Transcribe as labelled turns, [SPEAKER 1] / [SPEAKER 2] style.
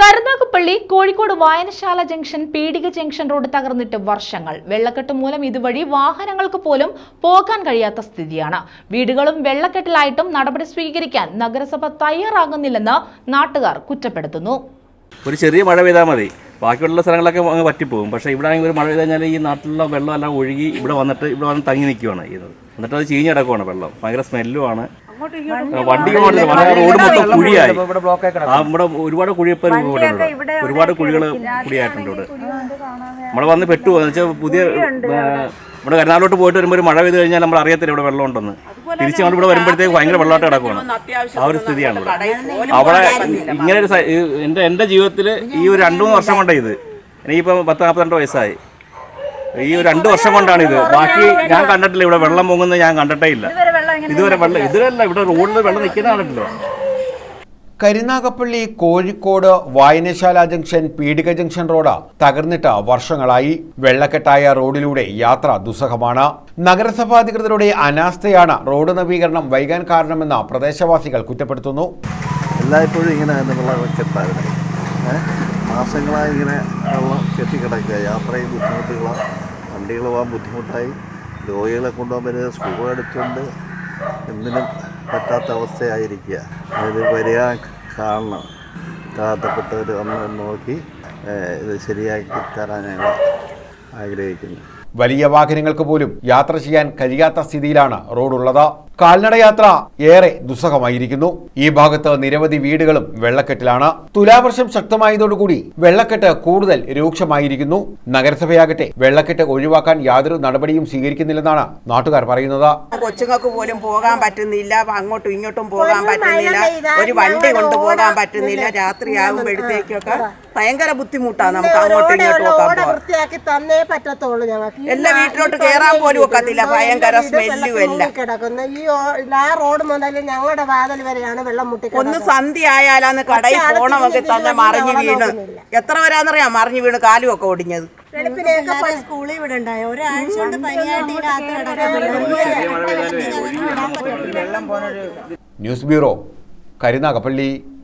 [SPEAKER 1] കരുനാഗപ്പള്ളി കോഴിക്കോട് വായനശാല ജംഗ്ഷൻ പീടിക junction road തകർന്നിട്ട് വർഷങ്ങൾ. വെള്ളക്കെട്ട് മൂലം ഇതുവഴി വാഹനങ്ങൾക്ക് പോലും പോകാൻ കഴിയാത്ത സ്ഥിതിയാണ്. വീടുകളും വെള്ളക്കെട്ടിലായിട്ടും നടപടി സ്വീകരിക്കാൻ നഗരസഭ തയ്യാറാകുന്നില്ലെന്ന് നാട്ടുകാർ കുറ്റപ്പെടുത്തുന്നു.
[SPEAKER 2] ഒരു ചെറിയ മഴ പെയ്താൽ മതി. ബാക്കിയുള്ള സ്ഥലങ്ങളൊക്കെ അങ്ങ് പറ്റിപ്പോകും. പക്ഷേ ഇവിടെ ആണെങ്കിൽ ഒരു മഴ പെയ്ത് കഴിഞ്ഞാൽ ഈ നാട്ടിലുള്ള വെള്ളം എല്ലാം ഒഴുകി ഇവിടെ വന്നിട്ട് ഇവിടെ വന്ന് തങ്ങി നിൽക്കുകയാണ് ചെയ്യുന്നത്. എന്നിട്ട് അത് ചീഞ്ഞ് വെള്ളം. ഭയങ്കര സ്മെല്ലുമാണ് വണ്ടി റോഡ് മൊത്തം കുഴിയായി. ആ നമ്മുടെ ഒരുപാട് കുഴിയപ്പം ഒരുപാട് കുഴികൾ കുടിയായിട്ടുണ്ട് ഇവിടെ നമ്മളെ വന്ന് പെട്ടു. വെച്ചാൽ പുതിയ നമ്മുടെ കരുനാളിലോട്ട് പോയിട്ട് വരുമ്പോൾ മഴ പെയ്ത് കഴിഞ്ഞാൽ നമ്മൾ അറിയത്തില്ല ഇവിടെ വെള്ളം ഉണ്ടെന്ന്. തിരിച്ച് നമ്മൾ ഇവിടെ വരുമ്പോഴത്തേക്ക് ഭയങ്കര വെള്ളമായിട്ട് കിടക്കുവാണ്. ആ ഒരു സ്ഥിതിയാണ് ഇവിടെ. അവിടെ ഇങ്ങനെ ഒരു എന്റെ എന്റെ ജീവിതത്തിൽ ഈ ഒരു രണ്ടു മൂന്ന് വർഷം കൊണ്ടാണ് ഇത്. എനിക്കിപ്പോൾ പത്ത് നാൽപ്പത്തിരണ്ട് വയസ്സായി. ഈ ഒരു രണ്ട് വർഷം കൊണ്ടാണ് ഇത് ബാക്കി ഞാൻ കണ്ടിട്ടില്ല ഇവിടെ വെള്ളം പൊങ്ങുന്നത് ഞാൻ കണ്ടിട്ടേ ഇല്ല. ഇതുവരെ വെള്ളം ഇതിലല്ല ഇവിടെ റോഡിൽ വെള്ളം നിൽക്കുന്നതാണല്ലോ
[SPEAKER 3] കരിനാഗപ്പള്ളി കോഴിക്കോട് വായനശാല ജംഗ്ഷൻ പീടിക ജംഗ്ഷൻ റോഡ് തകർന്നിട്ട് വർഷങ്ങളായി. വെള്ളക്കെട്ടായ റോഡിലൂടെ യാത്ര ദുസ്സഹമാണ്. നഗരസഭാധികൃതരുടെ അനാസ്ഥയാണ് റോഡ് നവീകരണം വൈകാൻ കാരണമെന്ന് പ്രദേശവാസികൾ കുറ്റപ്പെടുത്തുന്നു.
[SPEAKER 4] എല്ലായ്പ്പോഴും ഇങ്ങനെ തന്നെ വെള്ളം മാസങ്ങളായി ഇങ്ങനെ വെള്ളം കെട്ടിക്കിടക്കുക. യാത്രയും ബുദ്ധിമുട്ടുകളാണ് വണ്ടികൾ പോകാൻ ബുദ്ധിമുട്ടായി. രോഗികളെ കൊണ്ടുപോകാൻ പറ്റുന്നത് സ്കൂൾ അടുത്തുണ്ട് എന്തിനും പറ്റാത്ത അവസ്ഥയായിരിക്കുക. ഇത് പരിഹാരം കാണണം താഴ്ത്തപ്പെട്ടവർ ഒന്ന് നോക്കി ഇത് ശരിയാക്കി തരാൻ ഞങ്ങൾ ആഗ്രഹിക്കുന്നു.
[SPEAKER 3] വലിയ വാഹനങ്ങൾക്ക് പോലും യാത്ര ചെയ്യാൻ കഴിയാത്ത സ്ഥിതിയിലാണ് റോഡുള്ളത്. കാൽനടയാത്ര ഏറെ ദുസ്സഹമായിരിക്കുന്നു. ഈ ഭാഗത്ത് നിരവധി വീടുകളും വെള്ളക്കെട്ടിലാണ്. തുലാവർഷം ശക്തമായതോടുകൂടി വെള്ളക്കെട്ട് കൂടുതൽ രൂക്ഷമായിരിക്കുന്നു. നഗരസഭയാകട്ടെ വെള്ളക്കെട്ട് ഒഴിവാക്കാൻ യാതൊരു നടപടിയും സ്വീകരിക്കുന്നില്ലെന്നാണ് നാട്ടുകാർ പറയുന്നത്.
[SPEAKER 5] കൊച്ചുങ്ങൾക്ക് പോലും പോകാൻ പറ്റുന്നില്ല. അങ്ങോട്ടും ഇങ്ങോട്ടും പോകാൻ പറ്റുന്നില്ല. ഒരു വണ്ടി കൊണ്ടുപോകാൻ പറ്റുന്നില്ല. രാത്രിയാകുമ്പോഴത്തേക്കൊക്കെ ഭയങ്കര ബുദ്ധിമുട്ടാണ് നമുക്ക് അങ്ങോട്ടും ഇങ്ങോട്ടും പോകാൻ
[SPEAKER 6] വൃത്തിയാക്കി തന്നേ പറ്റത്തുള്ളൂ ഞങ്ങൾക്ക്.
[SPEAKER 5] എല്ലാ വീട്ടിലോട്ട് കയറാൻ പോലും ഒക്കത്തില്ല. ഭയങ്കര സ്മെല്ലും എല്ലാം.
[SPEAKER 6] കിടക്കുന്ന ഈ ആ റോഡ് മുതൽ ഞങ്ങളുടെ വാതിൽ വരെയാണ് വെള്ളം
[SPEAKER 5] മുട്ടി
[SPEAKER 6] ഒന്ന്
[SPEAKER 5] സന്ധി ആയാലാന്ന് കടയിൽ പോണമൊക്കെ തന്നെ മറിഞ്ഞു വീണ്. എത്ര വരാന്നറിയാം മറിഞ്ഞു വീണ് കാലും ഒക്കെ ഒടിഞ്ഞത്
[SPEAKER 6] സ്കൂളിൽ ഇവിടെ വിടണ്ടായ ഒരാഴ്ച കൊണ്ട് പനിയായിട്ട്
[SPEAKER 3] ന്യൂസ് ബ്യൂറോ കരുനാഗപ്പള്ളി.